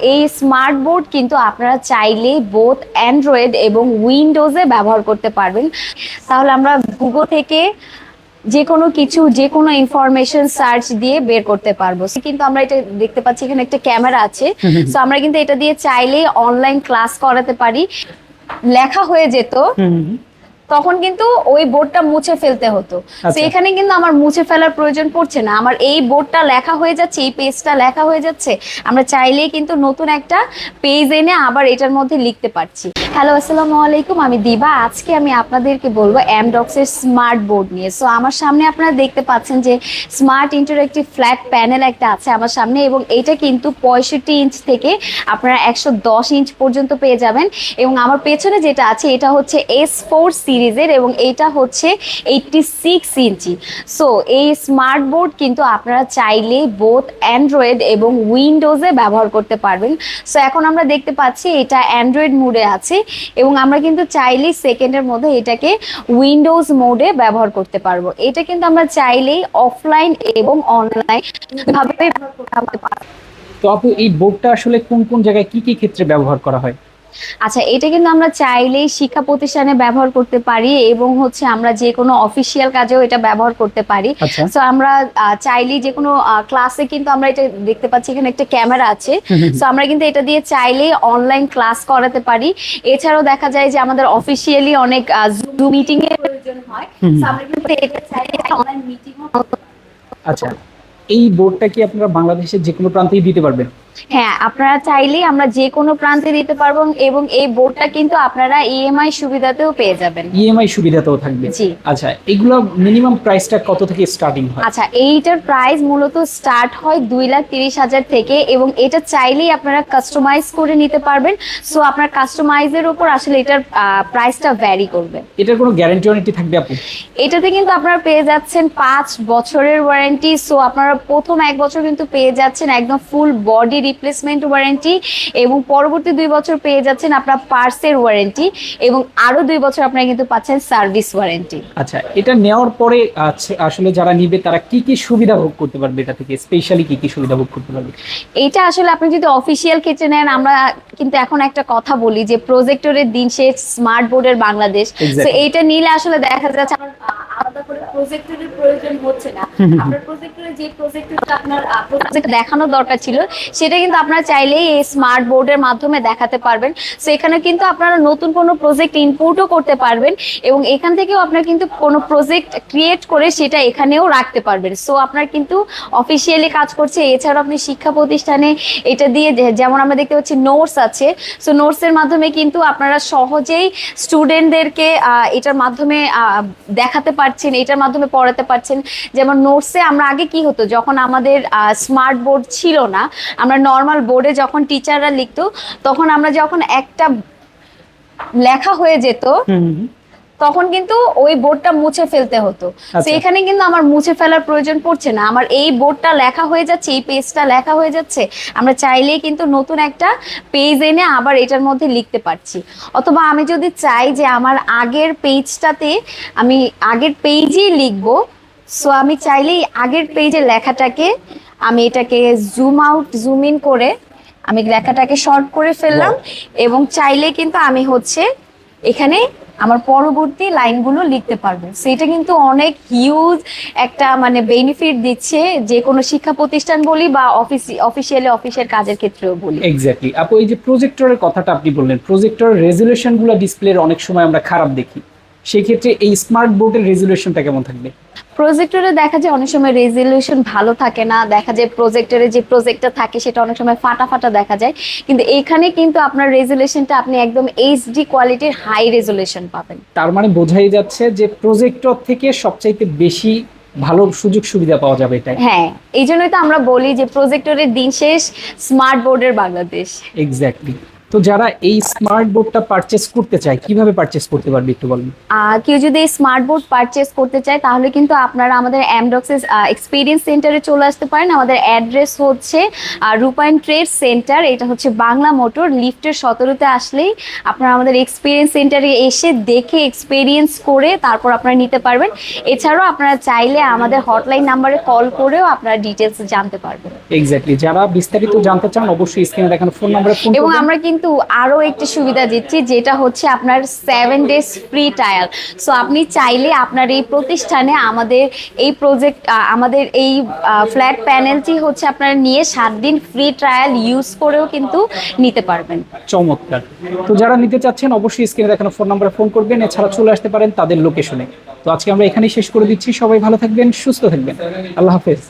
এই smart board কিন্তু আপনারা চাইলে বোথ অ্যান্ড্রয়েড এবং উইন্ডোজে ব্যবহার করতে পারবেন। তাহলে আমরা গুগল থেকে যে কোনো কিছু যে কোনো ইনফরমেশন সার্চ দিয়ে বের করতে পারব। কিন্তু আমরা এটা দেখতে পাচ্ছি এখানে একটা ক্যামেরা আছে। তো আমরা কিন্তু এটা দিয়ে চাইলেই অনলাইন ক্লাস করাতে পারি। লেখা হয়ে যেত। তখন কিন্তু ওই বোর্ডটা মুছে ফেলতে হতো। তো আচ্ছা। এখানে কিন্তু আমার মুছে ফেলার প্রয়োজন পড়ছে না। আমার এই বোর্ডটা লেখা হয়ে যাচ্ছে এই পেজটা লেখা হয়ে যাচ্ছে। আমরা চাইলেই কিন্তু নতুন একটা পেজ এনে আবার এটার মধ্যে লিখতে পারছি। হ্যালো আসসালামু আলাইকুম আমি দিবা। আজকে আমি আপনাদেরকে বলব এমডক্স এর স্মার্ট বোর্ড নিয়ে। সো আমার সামনে আপনারা দেখতে পাচ্ছেন যে স্মার্ট ইন্টারেক্টিভ ফ্ল্যাট প্যানেল একটা আছে আমার সামনে এবং এটা কিন্তু পঁয়ষট্টি ইঞ্চ থেকে আপনারা একশো দশ ইঞ্চ পর্যন্ত পেয়ে যাবেন। এবং আমার পেছনে যেটা আছে এটা হচ্ছে এস ফোর সিরিজের এবং এটা হচ্ছে এইটটি সিক্স ইঞ্চি। সো এই স্মার্ট বোর্ড কিন্তু আপনারা চাইলে বোথ অ্যান্ড্রয়েড এবং উইন্ডোজে ব্যবহার করতে পারবেন। সো এখন আমরা দেখতে পাচ্ছি এটা অ্যান্ড্রয়েড মোডে আছে এবং আমরা কিন্তু চাইলেই সেকেন্ডের মধ্যে এটাকে উইন্ডোজ মোডে ব্যবহার করতে পারব। এটা কিন্তু আমরা চাইলেই অফলাইন এবং অনলাইন ভাবে ব্যবহার করতে পারব। তো আপু, এই বোর্ডটা আসলে কোন কোন জায়গায় কি কি ক্ষেত্রে ব্যবহার করা হয়? আচ্ছা এটা কিন্তু আমরা চাইলেই শিক্ষা প্রতিষ্ঠানে ব্যবহার করতে পারি এবং হচ্ছে আমরা যে কোনো অফিসিয়াল কাজেও এটা ব্যবহার করতে পারি। আচ্ছা। সো আমরা চাইলেই যে কোনো ক্লাসে কিন্তু আমরা এটা দেখতে পাচ্ছি এখানে একটা ক্যামেরা আছে। সো আমরা কিন্তু এটা দিয়ে চাইলেই অনলাইন ক্লাস করাতে পারি। এছাড়াও দেখা যায় যে আমাদের অফিসিয়ালি অনেক জুম মিটিং এর প্রয়োজন হয়। So আমরা কিন্তু এটা চাইলে অনলাইন আচ্ছা এই বোর্ডটা কি আপনারা বাংলাদেশের যে কোনো প্রান্তেই দিতে পারবেন? হ্যাঁ আপনারা চাইলেই আমরা যে কোনো প্রান্তে দিতে পারব এবং এই বোর্ডটা কিন্তু আপনারা ইএমআই সুবিধাতেও পেয়ে যাবেন। ইএমআই সুবিধাতেও থাকবে। জি। আচ্ছা এগুলো মিনিমাম প্রাইসটা কত থেকে স্টার্টিং হয়? আচ্ছা এইটার প্রাইস মূলত স্টার্ট হয় দুই লাখ তিরিশ হাজার থেকে এবং এটা চাইলেই আপনারা কাস্টমাইজ করে নিতে পারবেন। সো আপনার কাস্টমাইজের উপর আসলে এটার প্রাইসটা ভ্যারি করবে। এটার কোনো গ্যারান্টি ওয়ারেন্টি থাকবে আপু? এটাতে কিন্তু আপনারা পেয়ে যাচ্ছেন পাঁচ বছরের ওয়ারেন্টি সো আপনারা প্রথম এক বছর কিন্তু পেয়ে যাচ্ছেন একদম ফুল বডি রিপ্লেসমেন্ট ওয়ারেন্টি এবং পরবর্তী দুই বছর পেয়ে যাচ্ছেন আপনার পার্সের ওয়ারেন্টি এবং আরও দুই বছর আপনারা কিন্তু পাচ্ছেন সার্ভিস ওয়ারেন্টি আচ্ছা এটা নেওয়ার পরে আচ্ছা, আসলে যারা নিবে তারা কি কি সুবিধা ভোগ করতে পারবে এটা থেকে? স্পেশালি কি কি সুবিধা ভোগ করতে পারবে? এটা আসলে আপনি যদি অফিসিয়াল ক্ষেত্রে নেন আমরা কিন্তু এখন একটা কথা বলি যে প্রজেক্টরের দিন শেষ স্মার্ট বোর্ডের বাংলাদেশ। তো এইটা নিলে আসলে দেখা যাচ্ছে আমার প্রজেক্টরের প্রয়োজন হচ্ছে না। আপনার প্রজেক্টরে যে প্রজেক্টরটা আপনার প্রজেক্ট দেখানোর দরকার ছিল সেটা কিন্তু আপনারা চাইলেই এই স্মার্ট বোর্ডের মাধ্যমে দেখাতে পারবেন। সো এখানে কিন্তু আপনারা নতুন কোনো প্রজেক্ট ইনপুটও করতে পারবেন এবং এখান থেকেও আপনার কিন্তু কোনো প্রজেক্ট ক্রিয়েট করে সেটা এখানেও রাখতে পারবেন। সো আপনার কিন্তু অফিসিয়ালি কাজ করছে। এছাড়াও আপনি শিক্ষা প্রতিষ্ঠানে এটা দিয়ে যেমন আমরা দেখতে পাচ্ছি নোটস আছে। সো নোটসের মাধ্যমে কিন্তু আপনারা সহজেই স্টুডেন্টদেরকে এটার মাধ্যমে দেখাতে পারছেন। এটার মাধ্যমে পড়াতে পারছেন। যেমন নোটসে আমরা আগে কি হতো? যখন আমাদের স্মার্ট বোর্ড ছিল না, আমরা নর্মাল বোর্ডে যখন টিচাররা লিখতো, তখন আমরা যখন একটা লেখা হয়ে যেত তখন কিন্তু ওই বোর্ডটা মুছে ফেলতে হতো। তো আচ্ছা। এখানে কিন্তু আমার মুছে ফেলার প্রয়োজন পড়ছে না। আমার এই বোর্ডটা লেখা হয়ে যাচ্ছে এই পেজটা লেখা হয়ে যাচ্ছে। আমরা চাইলেই কিন্তু নতুন একটা পেজ এনে আবার এটার মধ্যে লিখতে পারছি। অথবা আমি যদি চাই যে আমার আগের পেজটাতে আমি আগের পেজেই লিখব সো আমি চাইলেই আগের পেজের লেখাটাকে আমি এটাকে জুম আউট জুম ইন করে আমি লেখাটাকে শর্ট করে ফেললাম এবং চাইলে কিন্তু আমি হচ্ছে এখানে আমার পরবর্তী লাইনগুলো লিখতে পারবে। সেটা কিন্তু অনেক হিউজ একটা মানে বেনিফিট দিচ্ছে যে কোনো শিক্ষা প্রতিষ্ঠান বলি বা অফিস অফিসিয়ালি অফিসের কাজের ক্ষেত্রেও বলি। এক্স্যাক্টলি আপু, এই যে প্রজেক্টরের কথাটা আপনি বললেন প্রজেক্টর রেজুলেশনগুলো ডিসপ্লের অনেক সময় আমরা খারাপ দেখি। সেক্ষেত্রে এই স্মার্ট বোর্ডের রেজুলেশনটা কেমন থাকবে? প্রজেক্টরে দেখা যায় অনেক সময় রেজলিউশন ভালো থাকে না দেখা যায় প্রজেক্টরে যে প্রজেক্টর থাকে সেটা অনেক সময় ফাটা ফাটা দেখা যায়। কিন্তু এখানে কিন্তু আপনার রেজুলেশনটা আপনি একদম এইচডি কোয়ালিটির হাই রেজুলেশন পাবেন। তার মানে বোঝাই যাচ্ছে যে প্রজেক্টর থেকে সবচাইতে বেশি ভালো সুযোগ সুবিধা পাওয়া যাবে এটাই। হ্যাঁ এই জন্যই তো আমরা বলি যে প্রজেক্টরের দিন শেষ স্মার্ট বোর্ডের বাংলাদেশ। এক্স্যাক্টলি তো যারা এই স্মার্ট বোর্ডটা পারচেস করতে চায় কীভাবে পারচেস করতে পারবে একটু বলুন? কেউ যদি এই স্মার্ট বোর্ড পারচেস করতে চায় তাহলে কিন্তু আপনারা আমাদের অ্যামডক্সের এক্সপিরিয়েন্স সেন্টারে চলে আসতে পারেন। আমাদের অ্যাড্রেস হচ্ছে রূপায়ণ ট্রেড সেন্টার এটা হচ্ছে বাংলা মোটর লিফটের সতেরোতে আসলেই আপনারা আমাদের এক্সপিরিয়েন্স সেন্টারে এসে দেখে এক্সপিরিয়েন্স করে তারপর আপনারা নিতে পারবেন। এছাড়াও আপনারা চাইলে আমাদের হটলাইন নাম্বারে কল করেও আপনারা ডিটেলস জানতে পারবেন। এক্স্যাক্টলি যারা বিস্তারিত জানতে চান অবশ্যই স্ক্রিনে দেখানো ফোন নাম্বারে ফোন এবং আমরা কিন্তু আরও একটি সুবিধা দিচ্ছি, যেটা হচ্ছে আপনার seven days free trial so আপনি চাইলে আপনার এই প্রতিষ্ঠানে আমাদের এই প্রজেক্ট আমাদের এই ফ্ল্যাট প্যানেলটি হচ্ছে আপনারা নিয়ে সাত দিন ফ্রি ট্রায়াল ইউজ করেও কিন্তু নিতে পারবেন। চমৎকার। তো যারা নিতে চাচ্ছেন, অবশ্যই স্ক্রিনে দেখানো ফোন নাম্বারে ফোন করবেন, এছাড়া চলে আসতে পারেন তাদের লোকেশনে তো আজকে আমরা এখানেই শেষ করে দিচ্ছি। সবাই ভালো থাকবেন, সুস্থ থাকবেন। আল্লাহ হাফেজ।